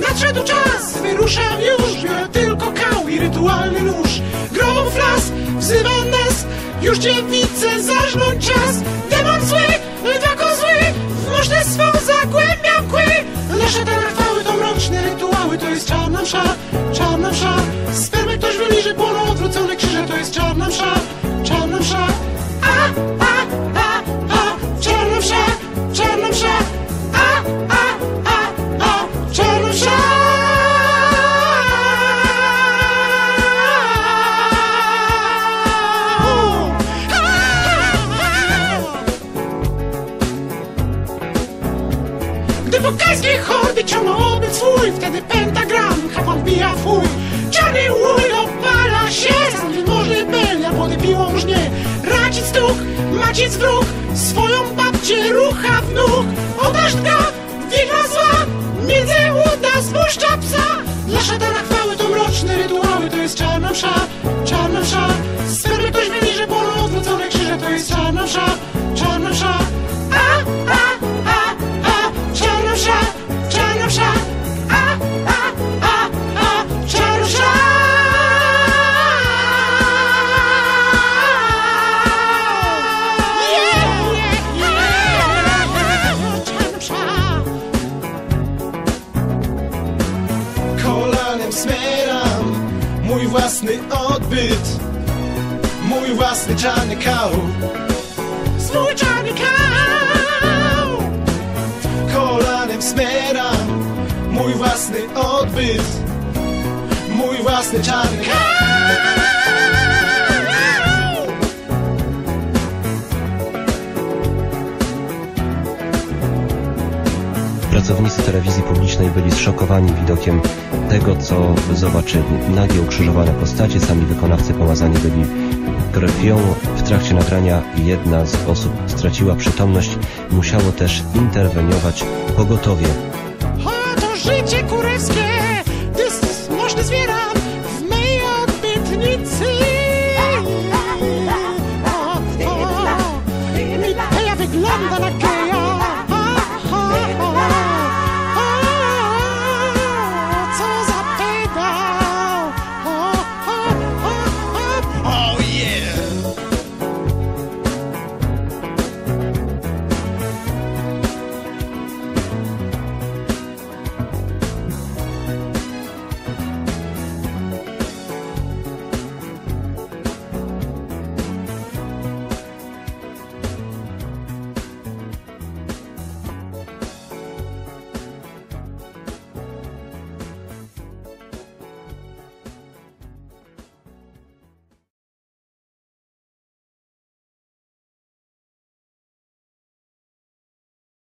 Nadszedł czas, wyruszam już, biorę tylko kał i rytualny nóż. Grobą flas, wzywam nas, już dziewice zażną czas. Demon zły, dwa kozły, w możne swą zagłębiam kły. Nasze te to mroczne rytuały, to jest czarna msza, czarna msza. Gdy pokajskie hordy ciągną obyt swój Wtedy pentagram kapłan bija chuj Czarny łój opala się Sam może belia wody piłą żnie Racic stuk, maciec wróg Swoją babcię rucha w nóg. Odasz dga, wichra zła Między uda spuszcza psa. Dla szatana chwały to mroczne rytuały To jest czarna msza, czarna msza smieram mój własny odbyt. Mój własny czarny kał Swój czarny kał Kolanem smieram. Mój własny odbyt. Mój własny czarny kał Pracownicy telewizji publicznej byli zszokowani widokiem tego, co zobaczyli. Nagie ukrzyżowane postacie, sami wykonawcy pomazani byli krwią. W trakcie nagrania jedna z osób straciła przytomność. Musiało też interweniować pogotowie. O, to życie